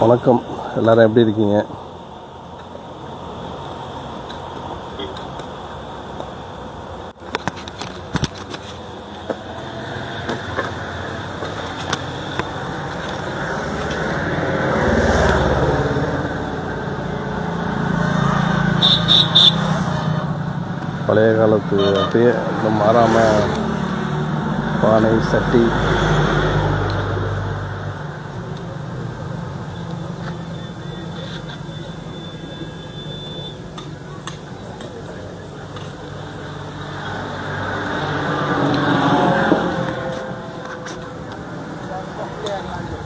வணக்கம். எல்லாரும் எப்படி இருக்கீங்க? பழைய காலத்து அப்படியே இன்னும் மாறாமல் பானை சட்டி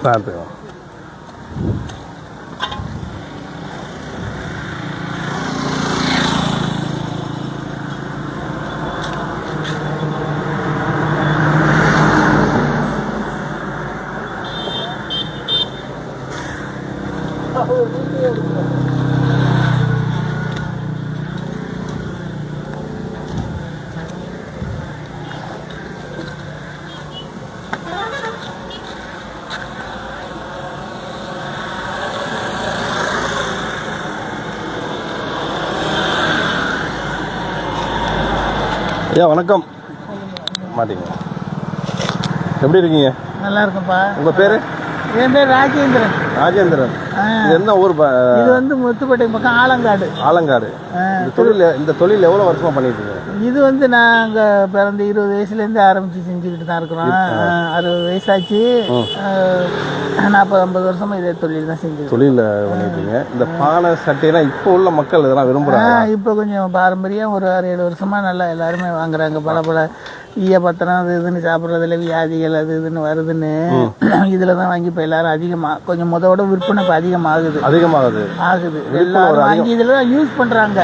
代表。ஐயா வணக்கம். மாட்டீங்க. எப்படி இருக்கீங்க? நல்லா இருக்கும்ப்பா உங்கள் பேர்? என் பேர் ராஜேந்திரன். ராஜேந்திரன். இது என்ன ஊர் இது வந்து முத்துப்பேட்டை பக்கம் ஆலங்காடு. ஆலங்காடு. இந்த தொழில் இந்த தொழில் எவ்வளோ வருஷமா பண்ணிட்டு இருக்கீங்க இது வந்து நாங்கள் பிறந்த இருபது வயசுலேருந்து ஆரம்பித்து செஞ்சுக்கிட்டு தான் இருக்கிறோம். அறுபது வயசாச்சு. நாற்பது ஐம்பது வருஷமா இதே தொழில் தான் செஞ்சு தொழில பண்ணிட்டு இருக்கீங்க இந்த பானை சட்டையெல்லாம் இப்போ உள்ள மக்கள் இதெல்லாம் விரும்புறாங்க இப்போ கொஞ்சம் பாரம்பரியம் ஒரு ஆறு ஏழு வருஷமா நல்லா எல்லாருமே வாங்குறாங்க. பல பல ஈய பத்திரம் அது இதுன்னு சாப்பிட்றதுல வியாதிகள் அது இதுன்னு வருதுன்னு இதில் தான் வாங்கி இப்போ எல்லாரும் அதிகமாக கொஞ்சம் முதோட விற்பனை இப்போ அதிகமாகுது. அதிகமாகுது. ஆகுது. எல்லாரும் வாங்கி இதில் தான் யூஸ் பண்ணுறாங்க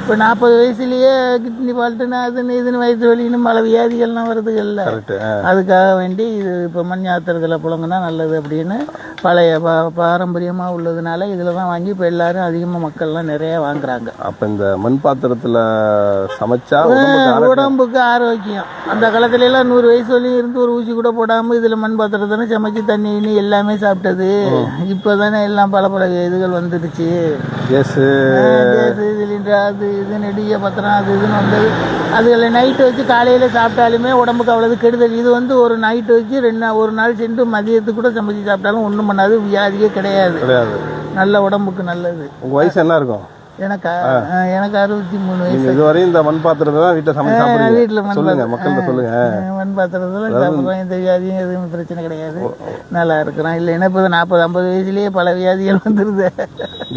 இப்போ நாற்பது வயசுலயே கிட்னி ஃபால்ட்டுன்னு அதுன்னு இதுன்னு வயிற்று வலின்னு பல வியாதிகள்லாம் வருதுல்ல கரெக்டு அதுக்காக வேண்டி இது இப்போ மண் யாத்திரத்தில் புழங்குனா நல்லது அப்படின்னு பழைய பாரம்பரியமாக உள்ளதுனால இதில் தான் வாங்கி இப்போ எல்லாரும் அதிகமாக மக்கள்லாம் நிறைய வாங்குறாங்க. அப்போ இந்த மண் பாத்திரத்தில் சமைச்சா உடம்புக்கு ஆரோக்கியம். அந்த காலத்துல எல்லாம் நூறு வயசு வரையும் இருந்து ஒரு ஊசி கூட போடாமல் இதில் மண் பாத்திரம் தானே சமைச்சு தண்ணி எல்லாமே சாப்பிட்டது. இப்போ தானே எல்லாம் பல பல இதுகள் வந்துடுச்சு. கேஸு சிலிண்டர் அது இது நெடிய பத்திரம் அது இதுன்னு வந்தது. அதுகளை நைட்டு வச்சு காலையில் சாப்பிட்டாலுமே உடம்புக்கு அவ்வளவு கெடுதல். இது வந்து ஒரு நைட்டு வச்சு ரெண்டு ஒரு நாள் சென்று மதியத்துக்கு கூட சமைச்சு சாப்பிட்டாலும் ஒன்றும் பண்ணாது வியாதியே கிடையாது. கிடையாது. நல்ல உடம்புக்கு நல்லது. உங்கள் வயசு என்ன இருக்கும்? எனக்கா எனக்கு அறுபத்தி மூணு வயசு. இதுவரையும் இந்த மண் பாத்திரத்தை தான் வீட்டில் சமைச்சு சாப்பிடுறீங்க. வீட்டில் மண் சொல்லுங்க. மக்கள்கிட்ட சொல்லுங்க. மண் பாத்திரத்தில் சாப்பிட்றோம். எந்த வியாதியும் எதுவும் பிரச்சனை கிடையாது. நல்லா இருக்கிறோம். இல்லைன்னா இப்போ நாற்பது ஐம்பது வயசுலயே பல வியாதிகள் வந்துடுது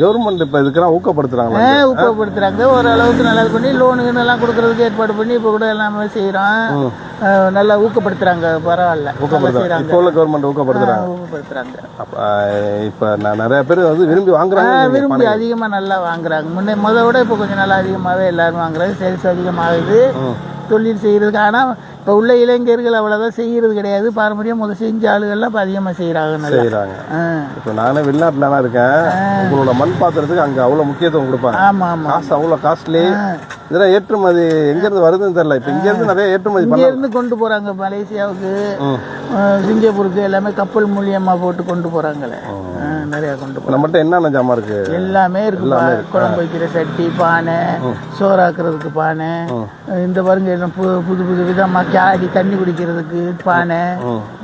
கவர்மெண்ட் இப்போ இதுக்கெல்லாம் ஊக்கப்படுத்துறாங்களா ஆஹ் ஊக்கப்படுத்துறாங்க. ஓரளவுக்கு நல்லது பண்ணி லோனு எல்லாம் கொடுக்கறதுக்கு ஏற்பாடு பண்ணி இப்போ கூட எல்லாமே செய்கிறோம் நல்லா ஊக்கப்படுத்துறாங்க பரவாயில்ல. செய்கிறாங்க இப்போ உள்ள கவர்மெண்ட் ஊக்கப்படுத்துறாங்க. ஊக்கப்படுத்துறாங்க. இப்ப நான் நிறைய பேர் வந்து விரும்பி வாங்குறாங்க விரும்பி அதிகமாக நல்லா வாங்குறாங்க. முன்னே முத விட இப்போ கொஞ்சம் நல்லா அதிகமாகவே எல்லாரும் வாங்குறாங்க சேல்ஸ் அதிகமாகுது. தொழில் செய்கிறதுக்கு ஆனால் இப்போ உள்ள இளைஞர்கள் அவ்வளோதான் செய்கிறது கிடையாது. பாரம்பரியம் முதல் செஞ்ச ஆளுகள்லாம் இப்போ அதிகமாக செய்கிறாங்க ஆ. இப்போ நானே வெளிநாட்டுல தான் இருக்கேன் உங்களோட மண் பாத்திரத்துக்கு அங்க அவ்வளவு முக்கியத்துவம் கொடுப்பாங்க. ஆமாம் ஆமாம் காசு அவ்வளவு காஸ்ட்லி இதெல்லாம் ஏற்றுமதி எங்க இருந்து வருதுன்னு தெரியல. இப்ப இங்க இருந்து நிறைய ஏற்றுமதி இங்கேருந்து கொண்டு போகிறாங்க மலேசியாவுக்கு சிங்கப்பூருக்கு. எல்லாமே கப்பல் மூலியமாக போட்டு கொண்டு போகிறாங்களே நிறையா கொண்டு போகிறாங்க நம்மகிட்ட என்னென்ன ஜாமான் இருக்கு? எல்லாமே இருக்குப்பா குழம்பு வைக்கிற சட்டி பானை சோறாக்குறதுக்கு பானை இந்த பாருங்க எல்லாம் பு- புது புது விதமாக ஜாடி தண்ணி குடிக்கிறதுக்கு பானை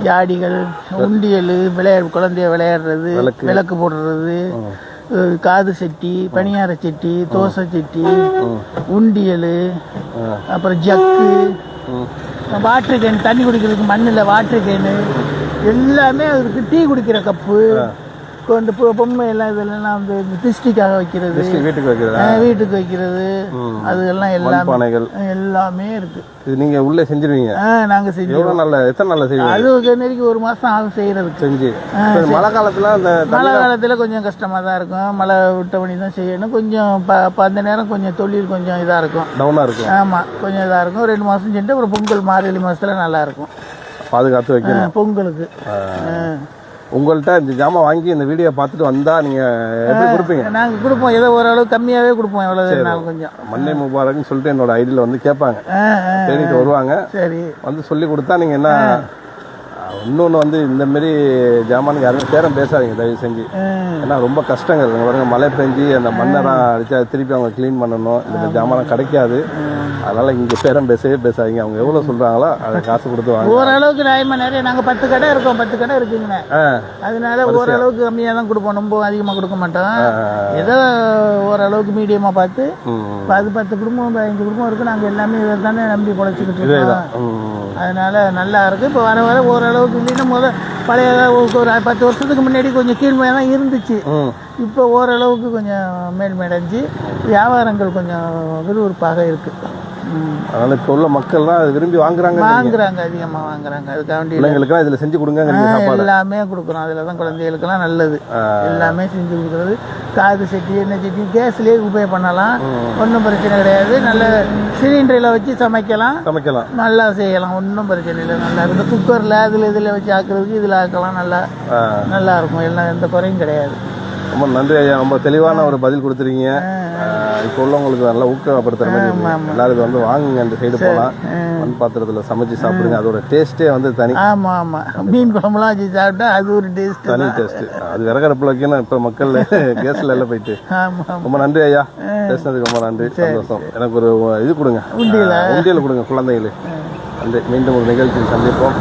ஜாடிகள் உண்டியல் விளையாடு குழந்தைய விளையாடுறது விளக்கு. போடுறது காது சட்டி பணியார சட்டி தோசை சட்டி உண்டியல் அப்புறம் ஜக்கு வாட்டர் கேன் தண்ணி குடிக்கிறதுக்கு மண்ணில் வாட்டர் கேனு எல்லாமே இருக்கு டீ குடிக்கிற கப்பு இந்த பொம்மை எல்லாம் இதெல்லாம் வந்து திருஷ்டிக்காக வைக்கிறது. வீட்டுக்கு வைக்கிறதா? வீட்டுக்கு வைக்கிறது. அதெல்லாம் எல்லாமே பானைகள் எல்லாமே இருக்கு. இது நீங்க உள்ளே செஞ்சிருவீங்க? நாங்க செஞ்சு எவ்வளவு நாள்ல எத்தனை நாள்ல செய்வீங்க? அது நெருக்கி ஒரு மாசம் ஆகும் செய்யறதுக்கு. செஞ்சு. மழை காலத்துல அந்த மழை காலத்துல கொஞ்சம் கஷ்டமா தான் இருக்கும். மழை விட்ட பண்ணி தான் செய்யணும். கொஞ்சம் அந்த நேரம் கொஞ்சம் தொழில் கொஞ்சம் இதா இருக்கும். டவுனா இருக்கும். ஆமா கொஞ்சம் இதா இருக்கும். ரெண்டு மாசம் சென்று அப்புறம் பொங்கல் மார்கழி மாசத்துல நல்லா இருக்கும். பாதுகாத்து வைக்கணும். பொங்கலுக்கு. உங்கள்கிட்ட இந்த ஜாமான் வாங்கி இந்த வீடியோ பார்த்துட்டு வந்தா நீங்க எப்படி கொடுப்பீங்க? நாங்க கொடுப்போம். ஏதோ ஓரளவு கம்மியாவே கொடுப்போம். எவ்வளவு கொஞ்சம். மண்ணை முபாரக்னு சொல்லிட்டு என்னோட ஐடியில் வந்து கேட்பாங்க. தேடிட்டு வருவாங்க. சரி. வந்து சொல்லி கொடுத்தா நீங்க என்ன இன்னொன்று வந்து இந்த மாரி ஜாமானுக்கு யாருமே பேரம் பேசாதீங்க தயவு செஞ்சு. ஏன்னா ரொம்ப கஷ்டங்கள். பாருங்க மழை பெஞ்சு அந்த மண்ணெல்லாம் அடிச்சா திருப்பி அவங்க க்ளீன் பண்ணணும். இந்த ஜாமான் கிடைக்காது. அதனால இங்கே பேரம் பேசவே பேசாதீங்க. அவங்க எவ்வளோ சொல்கிறாங்களோ அதை காசு கொடுத்து வாங்க. ஓரளவுக்கு நியாயமா நிறைய நாங்கள் பத்து கடை இருக்கோம் பத்து கடை இருக்குங்கண்ணே அதனால ஓரளவுக்கு கம்மியாக தான் கொடுப்போம். ரொம்ப அதிகமாக கொடுக்க மாட்டோம். ஏதோ ஓரளவுக்கு மீடியமாக பார்த்து பத்து பத்து குடும்பம் பதினஞ்சு குடும்பம் இருக்கு. நாங்கள் எல்லாமே இதை தானே நம்பி பொழைச்சிக்கிட்டு இதே இருக்கோம். அதனால நல்லா இருக்கு. இப்போ வர வர ஓரளவுக்கு இல்லைன்னா முத பழைய ஒரு பத்து வருஷத்துக்கு முன்னாடி கொஞ்சம் கீழ்மையாக தான் இருந்துச்சு இப்போ ஓரளவுக்கு கொஞ்சம் மேல்மடைஞ்சு வியாபாரங்கள் கொஞ்சம் விறுவிறுப்பாக இருக்கு ம். அதனால இப்போ உள்ள மக்கள்லாம் அதை விரும்பி வாங்குறாங்க வாங்குறாங்க. அதிகமாக வாங்குறாங்க அதுக்காண்டி பிள்ளைங்களுக்குலாம் இதில் செஞ்சு சாப்பாடு. எல்லாமே கொடுக்குறோம். அதில் தான் குழந்தைகளுக்கெல்லாம் நல்லது. எல்லாமே செஞ்சு கொடுக்குறது. காது சட்டி எண்ணெய் சட்டி கேஸ்லேயே உபயோக பண்ணலாம். ஒன்றும் பிரச்சனை கிடையாது. நல்ல சிலிண்டரில் வச்சு சமைக்கலாம். சமைக்கலாம். நல்லா செய்யலாம். ஒன்றும் பிரச்சனை இல்லை. நல்லா இருக்குது குக்கரில் அதில் இதில் வச்சு ஆக்குறதுக்கு இதில் ஆக்கலாம். நல்லா நல்லா இருக்கும். எல்லாம் எந்த குறையும் கிடையாது. ரொம்ப நன்றி ஐயா ரொம்ப தெளிவான ஒரு பதில் கொடுத்துருக்கீங்க இப்போ உள்ளவங்களுக்கு நல்லா ஊக்கப்படுத்துற மாதிரி. எல்லாரும் வந்து வாங்குங்க அந்த சைடு போகலாம் மண் பாத்திரத்துல சமைச்சு சாப்பிடுங்க அதோட டேஸ்ட்டே வந்து தனி ஆமாம் ஆமாம் மீன் குழம்புலாம் வச்சு சாப்பிட்டா அது ஒரு டேஸ்ட்டு தனி டேஸ்ட் அது விறகடுப்புல வைக்கணும் இப்போ மக்கள் கேஸ்ல எல்லாம் போயிட்டு ரொம்ப நன்றி ஐயா பேசுனதுக்கு ரொம்ப நன்றி சந்தோஷம் எனக்கு ஒரு இது கொடுங்க உண்டியல் கொடுங்க குழந்தைங்களுக்கு நன்றி மீண்டும் ஒரு நிகழ்ச்சியில் சந்திப்போம்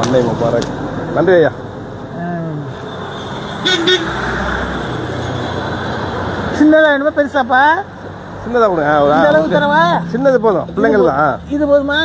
மண்ணை முபாரக் நன்றி ஐயா சின்னதாக வேணுமா பெருசாப்பா. சின்னதா கொடுங்க சின்னது போதும் பிள்ளைங்கள் தான் இது போதுமா?